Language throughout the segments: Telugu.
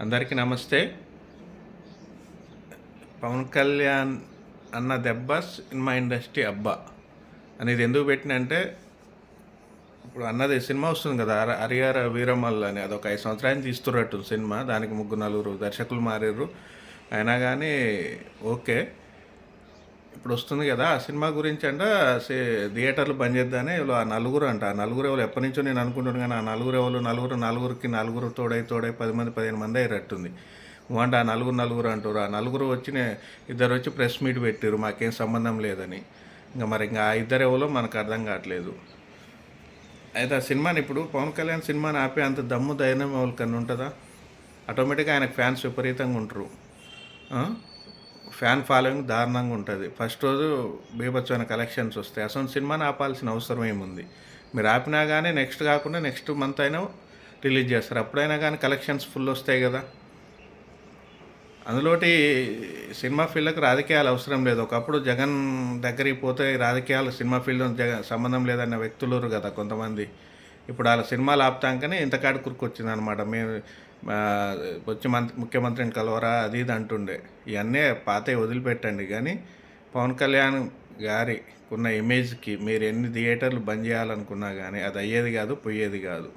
అందరికీ నమస్తే. పవన్ కళ్యాణ్ అన్న దెబ్బ సినిమా ఇండస్ట్రీ అబ్బా. అనేది ఎందుకు పెట్టినంటే ఇప్పుడు అన్నది సినిమా వస్తుంది కదా హర- హరిహర వీరమల్ అని. అదొక ఐదు సంవత్సరాలు తీస్తున్నట్టు సినిమా. దానికి ముగ్గురు నలుగురు దర్శకులు మారారు. అయినా కానీ ఓకే. ఇప్పుడు వస్తుంది కదా ఆ సినిమా గురించి అంట సే- థియేటర్లు బంద్ చేద్దానే వీళ్ళు ఆ నలుగురు అంట. ఆ నలుగురు ఎవరు ఎప్పటి నుంచో నేను అనుకుంటున్నాను కానీ ఆ నలుగురు ఎవరు నలుగురు నలుగురికి నలుగురు తోడై తోడై పది మంది పదిహేను మంది అయ్యేటట్టుంది. అంటే ఆ నలుగురు నలుగురు అంటారు ఆ నలుగురు వచ్చి ఇద్దరు వచ్చి ప్రెస్ మీట్ పెట్టారు మాకేం సంబంధం లేదని. ఇంకా మరి ఇంకా ఆ ఇద్దరు ఎవరో మనకు అర్థం కావట్లేదు. అయితే ఆ సినిమాని ఇప్పుడు పవన్ కళ్యాణ్ సినిమాని ఆపే అంత దమ్ము ధైర్యం ఎవరికన్నా ఉంటుందా? ఆటోమేటిక్గా ఆయనకు ఫ్యాన్స్ విపరీతంగా ఉంటారు. ఫ్యాన్ ఫాలోయింగ్ దారుణంగా ఉంటుంది. ఫస్ట్ రోజు బీభత్సమైన కలెక్షన్స్ వస్తాయి. అసలు సినిమాని ఆపాల్సిన అవసరం ఏముంది? మీరు ఆపినా కానీ నెక్స్ట్ కాకుండా నెక్స్ట్ మంత్ అయినా రిలీజ్ చేస్తారు. అప్పుడైనా కానీ కలెక్షన్స్ ఫుల్ వస్తాయి కదా? అందులోటి సినిమా ఫీల్డ్కి రాజకీయాలు అవసరం లేదు. ఒకప్పుడు జగన్ దగ్గరికి పోతే రాజకీయాలు సినిమా ఫీల్డ్ జగన్ సంబంధం లేదన్న వ్యక్తులు కదా కొంతమంది. ఇప్పుడు వాళ్ళ సినిమాలు ఆపుతాకనే ఇంతకాడు కురుకొచ్చింది అనమాట మేము వచ్చి మంత్రి ముఖ్యమంత్రిని కలవరా అది ఇది అంటుండే. ఇవన్నీ పాతే వదిలిపెట్టండి. కానీ పవన్ కళ్యాణ్ గారి ఉన్న ఇమేజ్కి మీరు ఎన్ని థియేటర్లు బంద్ చేయాలనుకున్నా కానీ అది అయ్యేది కాదు పోయేది కాదు.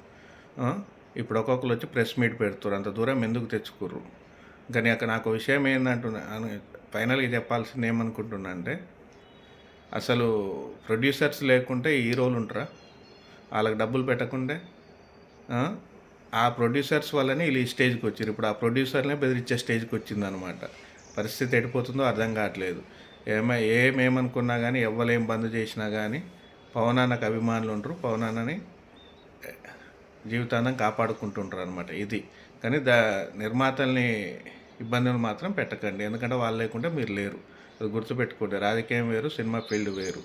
ఇప్పుడు ఒక్కొక్కరు వచ్చి ప్రెస్ మీట్ పెడుతున్నారు అంత దూరం ఎందుకు తెచ్చుకుర్రు? కానీ అక్కడ నాకు విషయం ఏంటంటున్నా ఫైనల్గా చెప్పాల్సింది ఏమనుకుంటున్నా అంటే అసలు ప్రొడ్యూసర్స్ లేకుంటే హీరోలు ఉంటారా? వాళ్ళకి డబ్బులు పెట్టకుండా ఆ? ప్రొడ్యూసర్స్ వల్లనే వీళ్ళు ఈ స్టేజ్కి వచ్చారు. ఇప్పుడు ఆ ప్రొడ్యూసర్నే బెదిరించే స్టేజ్కి వచ్చిందనమాట పరిస్థితి ఎడిపోతుందో అర్థం కావట్లేదు. ఏమై ఏమేమనుకున్నా కానీ ఎవ్వలేం బంద్ చేసినా కానీ పవనాన్నకు అభిమానులు ఉంటారు. పవనాన్నని జీవితాంతం కాపాడుకుంటుంటారు అనమాట ఇది. కానీ దా నిర్మాతల్ని ఇబ్బందులు మాత్రం పెట్టకండి. ఎందుకంటే వాళ్ళు లేకుంటే మీరు లేరు. అది గుర్తుపెట్టుకోండి. రాజకీయం వేరు సినిమా ఫీల్డ్ వేరు.